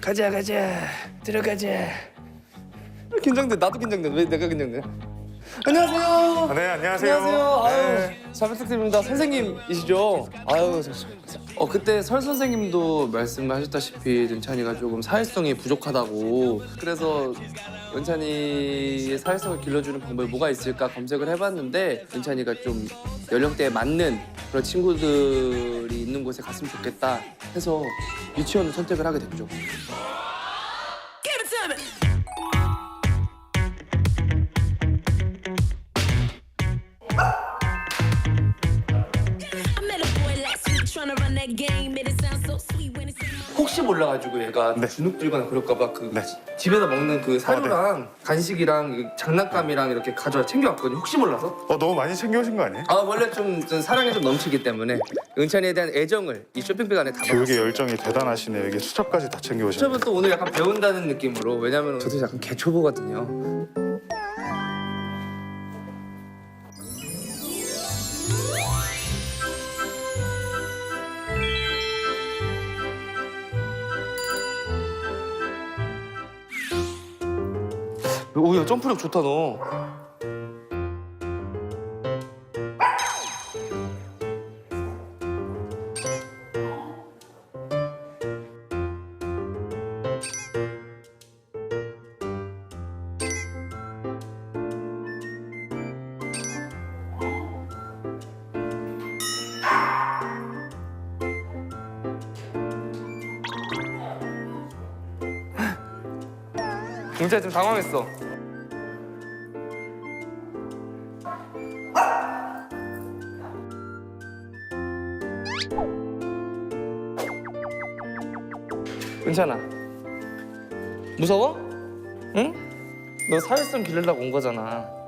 가자 가자. 들어가자. 긴장돼. 나도 긴장돼. 왜 내가 긴장돼? 안녕하세요. 네, 안녕하세요. 안녕하세요. 아유 네. 잘 부탁드립니다. 선생님이시죠? 아유. 어 그때 설 선생님도 말씀하셨다시피 은찬이가 조금 사회성이 부족하다고. 그래서 은찬이의 사회성을 길러주는 방법이 뭐가 있을까 검색을 해봤는데 은찬이가 좀 연령대에 맞는 그런 친구들이 있는 곳에 갔으면 좋겠다 해서 유치원을 선택을 하게 됐죠. 혹시 몰라가지고 얘가 네. 주눅 들거나 그럴까봐 그 네. 집에서 먹는 그 사료랑 간식이랑 이 장난감이랑 이렇게 가져와 챙겨왔거든요. 혹시 몰라서? 어, 너무 많이 챙겨오신 거 아니에요? 아 원래 좀, 좀 사랑이 좀 넘치기 때문에 은찬이에 대한 애정을 이 쇼핑백 안에 교육의 담아놨어요. 열정이 대단하시네요. 이게 수첩까지 다 챙겨오셨네요. 수첩은 또 오늘 약간 배운다는 느낌으로 왜냐면 저도 약간 개초보거든요. 오야 점프력 좋다 너. 진짜 좀 당황했어. 괜찮아. 무서워? 응? 너 사회성 기르려고 온 거잖아.